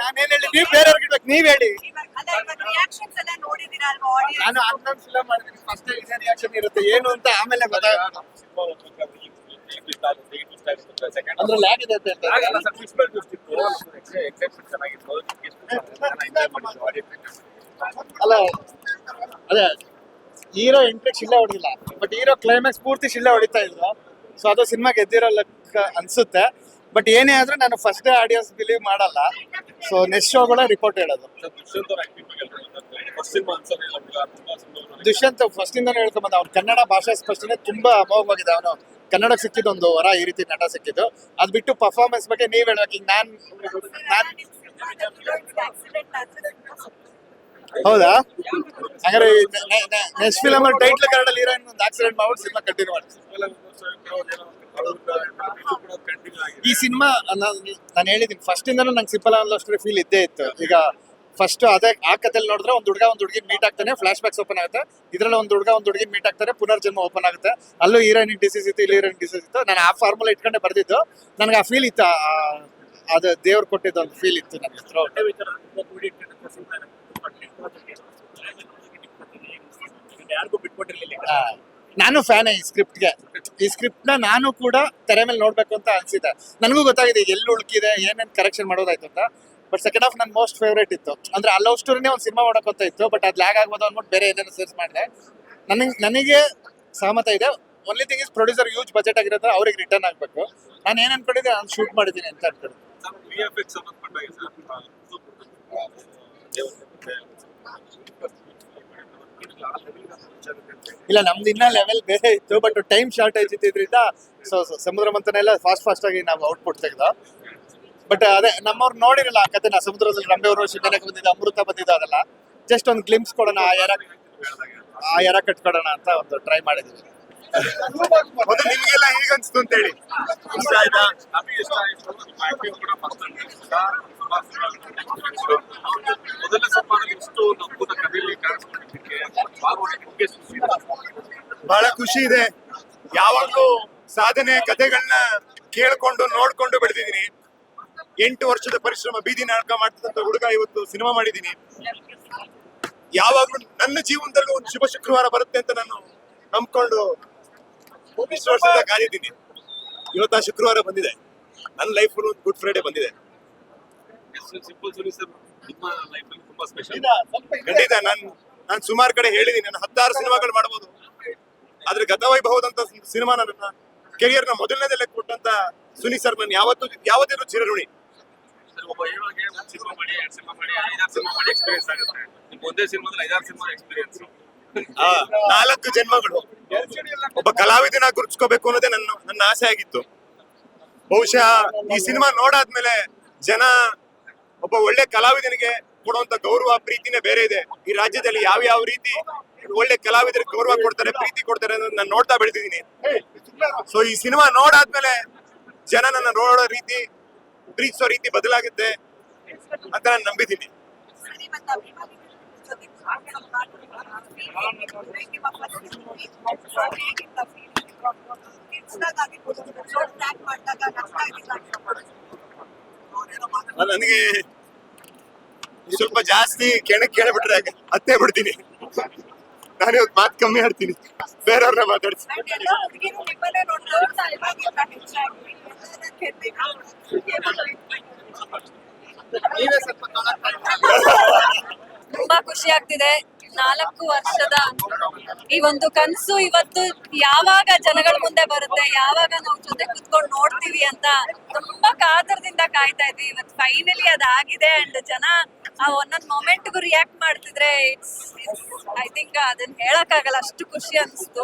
ನಾನೇನ್ ಹೇಳಿ ನೀವ್ ಬೇರೆಯವ್ರಿಗೆ ನೀವ್ ಹೇಳಿ. ನಾನು ಹನ್ನೊಂದು ಫಿಲಮ್ ಮಾಡಿದ್ದೀನಿ ಫಸ್ಟ್ ಇದೇ ರಿಯಾಕ್ಷನ್ ಇರುತ್ತೆ. ಏನು ಅಂತ ಆಮೇಲೆ ಗೊತ್ತಾಗುತ್ತೆ ಅಂದ್ರೆ ಲ್ಯಾಗ್ ಇದೆ ಅಂತ. ಅಲ್ಲ ಅದೇ ಹೀರೋ ಎಂಟ್ರಿ ಶಿಲ್ಲೆ ಹೊಡಿಲ್ಲ ಬಟ್ ಹೀರೋ ಕ್ಲೈಮ್ಯಾಕ್ಸ್ ಪೂರ್ತಿ ಶಿಲ್ಲೆ ಹೊಡಿತಾ ಇದ್ರು. ಸೊ ಅದು ಸಿನಿಮಾ ಗೆದ್ದಿರೋ ಲೆಕ್ಕ ಅನ್ಸುತ್ತೆ. ಬಟ್ ಏನೇ ಆದ್ರೂ ನಾನು ಫಸ್ಟ್ ಡೇ ಆಡಿಯನ್ಸ್ ಬಿಲೀವ್ ಮಾಡಲ್ಲ. ಸೊ ನೆಕ್ಸ್ಟ್ ಶೋಗಳ ರಿಪೋರ್ಟ್ ಹೇಳೋದು. ದುಷ್ಯಂತ್ ಫಸ್ಟ್ ಇಂದ ಹೇಳ್ಕೊಂಬಂದ ಅವ್ನು ಕನ್ನಡ ಭಾಷೆ ಸ್ಪಷ್ಟನೆ ತುಂಬಾ ಅಮೋಘವಾಗಿದೆ. ಅವನು ಕನ್ನಡಕ್ಕೆ ಸಿಕ್ಕಿದ್ದು ಒಂದು ವರ, ಈ ರೀತಿ ನಟ ಸಿಕ್ಕಿದ್ದು. ಅದ್ ಬಿಟ್ಟು ಪರ್ಫಾರ್ಮೆನ್ಸ್ ಬಗ್ಗೆ ನೀವ್ ಹೇಳ್ಬೇಕು ಈಗ ನಾನ್ ಹೌದಾ? ಹಾಗಾದ್ರೆ next film title Kannada heroine ಒಂದು ಆಕ್ಸಿಡೆಂಟ್ ಮಾಡ್ಬಿಟ್ಟು ಸಿನಿಮಾ ಕಂಟಿನ್ಯೂ ಮಾಡಿ ಈ ಸಿನಿಮಾ ನಾನು ಹೇಳಿದ್ದೀನಿ ಫಸ್ಟ್ ಇಂದನೂ ನಂಗೆ ಸಿಂಪಲ್ ಅನ್ನೋಷ್ಟು ಫೀಲ್ ಇದ್ದೇ ಇತ್ತು. ಈಗ ಫಸ್ಟ್ ಅದೇ ಆ ಕಥೆಯಲ್ಲಿ ನೋಡಿದ್ರೆ ಒಂದು ಹುಡುಗ ಒಂದು ಹುಡುಗಿ ಮೀಟ್ ಆಗ್ತಾನೆ ಫ್ಲಾಶ್ ಬ್ಯಾಕ್ಸ್ ಓಪನ್ ಆಗುತ್ತೆ. ಇದ್ರಲ್ಲಿ ಒಂದು ಹುಡುಗ ಒಂದು ಹುಡುಗಿ ಮೀಟ್ ಆಗ್ತಾರೆ ಪುನರ್ಜನ್ಮ ಓಪನ್ ಆಗುತ್ತೆ. ಅಲ್ಲೂ ಹೀರೋಯಿನ್ ಡಿಸೀಸ್ ಇತ್ತು, ಇಲ್ಲಿ ಹೀರೋಯಿನ್ ಡಿಸೀಸ್ ಇತ್ತು. ನಾನು ಆ ಫಾರ್ಮುಲಾ ಇಟ್ಕೊಂಡೆ ಬರ್ದಿದ್ದು. ನನಗೆ ಆ ಫೀಲ್ ಇತ್ತು ಅದು ದೇವ್ರು ಕೊಟ್ಟಿದ್ದು ಒಂದು ಫೀಲ್ ಇತ್ತು ನನಗೆ ನಾನು ಫ್ಯಾನ್ ಈ ಸ್ಕ್ರಿಪ್ಟ್ಗೆ ಈ ಸ್ಕ್ರಿಪ್ಟ್ನ ನಾನು ಕೂಡ ತೆರೆ ಮೇಲೆ ನೋಡ್ಬೇಕು ಅಂತ ಅನ್ಸಿದೆ ನನಗೂ ಗೊತ್ತಾಗಿದೆ ಎಲ್ಲಿ ಉಳ್ಕಿದೆ, ಏನೇನ್ ಕರೆಕ್ಷನ್ ಮಾಡೋದಾಯ್ತು ಅಂತ. ಬಟ್ ಸೆಕೆಂಡ್ ಹಾಫ್ ನನ್ ಮೋಸ್ಟ್ ಫೇವ್ರೇಟ್ ಇತ್ತು. ಅಂದ್ರೆ ಆ ಲವ್ ಸ್ಟೋರಿನೇ ಒಂದು ಸಿನಿಮಾ ಮಾಡಕ್ ಅಂತ ಇತ್ತು ಬಟ್ ಅದ್ ಲ್ಯಾಗ್ ಆಗ್ಬೋದು ಅಂದ್ಬಿಟ್ಟು ಬೇರೆ ಏನೇನು ಸರ್ಚ್ ಮಾಡಿದೆ. ನನಗೆ ನನಗೆ ಸಹಮತ ಇದೆ. Only thing is producer huge budget ಆಗಿರೋದ್ರೆ ಅವ್ರಿಗೆ ರಿಟರ್ನ್ ಆಗ್ಬೇಕು. ನಾನು ಏನ್ ಅನ್ಕೊಂಡಿದ್ದೆ, ನಾನು ಶೂಟ್ ಮಾಡಿದ್ದೀನಿ ಅಂತ ಅನ್ಕೊಂಡಿದ್ದೆ. ಇಲ್ಲ ನಮ್ದು ಇನ್ನ ಲೆವೆಲ್ ಬೇರೆ ಇತ್ತು ಬಟ್ ಟೈಮ್ ಶಾರ್ಟೇಜ್ ಇದ್ರಿಂದ ಸೊ ಸಮುದ್ರ ಮಂತನೆಲ್ಲ ಫಾಸ್ಟ್ ಫಾಸ್ಟ್ ಆಗಿ ನಾವು ಔಟ್ಪುಟ್ ತೆಗೆದ. ಬಟ್ ಅದೇ ನಮ್ಮವ್ರು ನೋಡಿರಲ್ಲ ಆ ಕಥೆನ ಸಮುದ್ರದಲ್ಲಿ ರಂಬೆ ಅವರು ಶಿವನಕ್ಕೆ ಬಂದಿದ್ದು ಅಮೃತ ಬಂದಿದ್ದ ಅದೆಲ್ಲ. ಜಸ್ಟ್ ಒಂದು ಗ್ಲಿಮ್ಸ್ ಕೊಡೋಣ ಆ ಎರ ಆ ಎರ ಕಟ್ಕೊಡೋಣ ಅಂತ ಒಂದು ಟ್ರೈ ಮಾಡಿದ್ವಿ. ಮೊದಲು ನಿಮ್ಗೆಲ್ಲ ಹೇಗನ್ಸ್ತು ಅಂತ ಹೇಳಿ ಇಷ್ಟ ಆಯ್ತಾ? ನಮಗೆ ಇಷ್ಟ ಆಯ್ತು. ಆಕ್ಟಿಂಗ್ ಕೂಡ ಮಸ್ತ್ ಅನ್ಸ್ತು. ಮೊದಲ? ಬಹಳ ಖುಷಿ ಇದೆ. ಯಾವಾಗ್ಲೂ ಸಾಧನೆ ಕಥೆಗಳನ್ನ ಕೇಳ್ಕೊಂಡು ನೋಡ್ಕೊಂಡು ಬೆಳೆದಿದ್ದೀನಿ. ಎಂಟು ವರ್ಷದ ಪರಿಶ್ರಮ, ಬೀದಿ ನಾಟಕ ಮಾಡ್ತಿದ್ದಂತ ಹುಡುಗ ಇವತ್ತು ಸಿನಿಮಾ ಮಾಡಿದ್ದೀನಿ. ಯಾವಾಗ್ಲೂ ನನ್ನ ಜೀವನದಲ್ಲೂ ಒಂದು ಶುಭ ಶುಕ್ರವಾರ ಬರುತ್ತೆ ಅಂತ ನಾನು ನಂಬ್ಕೊಂಡು ಇಷ್ಟು ವರ್ಷದ ಕಾದಿದ್ದೀನಿ ಇವತ್ತು ಶುಕ್ರವಾರ ಬಂದಿದೆ. ನನ್ನ ಲೈಫ್ ಗುಡ್ ಫ್ರೈಡೆ ಬಂದಿದೆ. ಸಿಂಪಲ್ ಸುನಿ ಸರ್ ನಿಮ್ಮ ಲೈಫಲ್ಲಿ ತುಂಬಾ ಸ್ಪೆಷಲ್ ಖಂಡಿತ ನಾನು ನಾನು ಸುಮಾರು ಕಡೆ ಹೇಳಿದೀನಿ ನಾನು ಹತ್ತಾರು ಸಿನಿಮಾಗಳು ಮಾಡ್ಬೋದು. ಆದ್ರೆ ಗತವೈಭವದಂತ ಸಿನಿಮಾ ನನ್ನ ಕೆರಿಯರ್ನ ಮೊದಲನೇದಲ್ಲೇ ಕೊಟ್ಟಂತ ಸುನಿ ಸರ್ ನಾನು ಯಾವತ್ತೂ ಯಾವತ್ತಿಗೂ ಚಿರಋಣಿ. ಒಂದು ಸಿನಿಮಾ ಎಕ್ಸ್ಪೀರಿಯನ್ಸ್ ಸಿನಿಮಾದಲ್ಲಿ ಐದಾರು ಸಿನಿಮಾ ನಾಲ್ಕು ಜನ್ಮಗಳು. ಒಬ್ಬ ಕಲಾವಿದನ ಗುರುತಿಸ್ಕೋಬೇಕು ಅನ್ನೋದೇ ನನ್ನ ನನ್ನ ಆಸೆ ಆಗಿತ್ತು. ಬಹುಶಃ ಈ ಸಿನಿಮಾ ನೋಡಾದ್ಮೇಲೆ ಜನ ಒಬ್ಬ ಒಳ್ಳೆ ಕಲಾವಿದನಿಗೆ ಕೊಡುವಂತ ಗೌರವ ಪ್ರೀತಿನೇ ಬೇರೆ ಇದೆ. ಈ ರಾಜ್ಯದಲ್ಲಿ ಯಾವ ಯಾವ ರೀತಿ ಒಳ್ಳೆ ಕಲಾವಿದರಿಗೆ ಗೌರವ ಕೊಡ್ತಾರೆ ಪ್ರೀತಿ ಕೊಡ್ತಾರೆ ಅನ್ನೋದು ನಾನು ನೋಡ್ತಾ ಬೆಳೆದಿದ್ದೀನಿ. ಸೊ ಈ ಸಿನಿಮಾ ನೋಡಾದ್ಮೇಲೆ ಜನ ನನ್ನ ನೋಡೋ ರೀತಿ ಪ್ರೀತಿಸೋ ರೀತಿ ಬದಲಾಗುತ್ತೆ ಅಂತ ನಾನು ನಂಬಿದ್ದೀನಿ. ಸರಿ ಸ್ವಲ್ಪ ಜಾಸ್ತಿ ಕೆಣಕ್ ಕೇಳ್ಬಿಟ್ರೆ ಹತ್ತೇ ಬಿಡ್ತೀನಿ. ನಾನು ಇವತ್ತು ಮಾತು ಕಮ್ಮಿ ಆಡ್ತೀನಿ. ಬೇರೆಯವ್ರನ್ನ ಮಾತಾಡ್ತೀನಿ ತುಂಬಾ ಖುಷಿ ಆಗ್ತಿದೆ. ನಾಲ್ಕು ವರ್ಷದ ಈ ಒಂದು ಕನ್ಸು ಇವತ್ತು ಯಾವಾಗ ಜನಗಳ ಮುಂದೆ ಬರುತ್ತೆ ಯಾವಾಗ ನಾವು ಜೊತೆ ಕುತ್ಕೊಂಡು ನೋಡ್ತೀವಿ ಅಂತ ತುಂಬಾ ಕಾತರದಿಂದ ಕಾಯ್ತಾ ಇದ್ವಿ. ಇವತ್ತು ಫೈನಲಿ ಅದಾಗಿದೆ ಅಂಡ್ ಜನ ಆ ಒಂದೊಂದು ಮೊಮೆಂಟ್ಗೂ ರಿಯಾಕ್ಟ್ ಮಾಡ್ತಿದ್ರೆ ಇಟ್ಸ್ ಐ ಥಿಂಕ್ ಅದನ್ನ ಹೇಳಕ್ಕಾಗಲ್ಲ ಅಷ್ಟು ಖುಷಿ ಅನ್ಸ್ತು.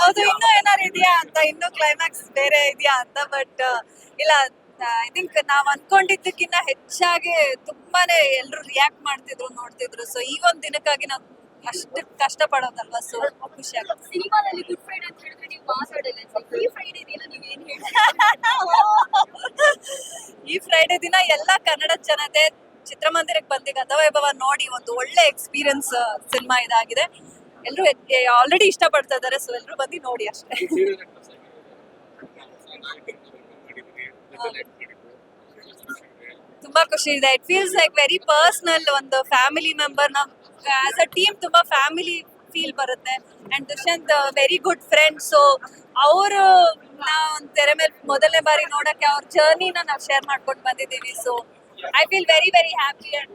ಹೌದು ಇನ್ನೂ ಏನಾರು ಇದೆಯಾ ಅಂತ ಇನ್ನೂ ಕ್ಲೈಮ್ಯಾಕ್ಸ್ ಬೇರೆ ಇದೆಯಾ ಅಂತ ಬಟ್ ಇಲ್ಲ ಐ ಥಿಂಕ್ ನಾವ್ ಅನ್ಕೊಂಡಿದ್ದಕ್ಕಿಂತ ಹೆಚ್ಚಾಗಿ ತುಂಬಾನೇ ಎಲ್ರು ರಿಯಾಕ್ಟ್ ಮಾಡ್ತಿದ್ರು ನೋಡ್ತಿದ್ರು. ಸೊ ಈ ಒಂದ್ ದಿನಕ್ಕಾಗಿ ನಾವು ಅಷ್ಟು ಕಷ್ಟ ಪಡೋದಲ್ವಾ ಸೊ ಖುಷಿ ಆಗುತ್ತೆ. ಸಿನಿಮಾದಲ್ಲಿ ಗುಡ್ ಫ್ರೈಡೆ ಅಂತ ಹೇಳಿದ್ರೆ ನೀವು ಮಾತಾಡಿಲ್ಲ ಈ ಫ್ರೈಡೆ ದಿನ ನೀವು ಏನ್ ಹೇಳಿ ಈ ಫ್ರೈಡೆ ದಿನ ಎಲ್ಲ ಕನ್ನಡ ಜನತೆ ಚಿತ್ರಮಂದಿರಕ್ಕೆ ಬಂದಿ ಗತವೈಭವ ನೋಡಿ ಒಂದು ಒಳ್ಳೆ ಎಕ್ಸ್ಪೀರಿಯನ್ಸ್ ಸಿನಿಮಾ ಇದಾಗಿದೆ. ಎಲ್ಲರೂ ಆಲ್ರೆಡಿ ಇಷ್ಟಪಡ್ತಾ ಇದ್ದಾರೆ ಸೊ ಎಲ್ಲರೂ ಬಂದು ನೋಡಿ ಅಷ್ಟೇ. ತುಂಬಾ ಖುಷಿ ಇದೆ. It feels like very personal ಒಂದು ಫ್ಯಾಮಿಲಿ ಮೆಂಬರ್ ನಾವು ಆಸ್ ಅ ಟೀಮ್ ತುಂಬಾ ಫ್ಯಾಮಿಲಿ ಫೀಲ್ ಬರುತ್ತೆ. And Dushyanth very good friend so ಅವರು ತೆರೆ ಮೇಲೆ ಮೊದಲನೇ ಬಾರಿ ನೋಡಕ್ಕೆ ಅವ್ರ ಜರ್ನಿನ ನಾವು ಶೇರ್ ಮಾಡ್ಕೊಂಡು ಬಂದಿದ್ದೀವಿ. So I feel very very happy and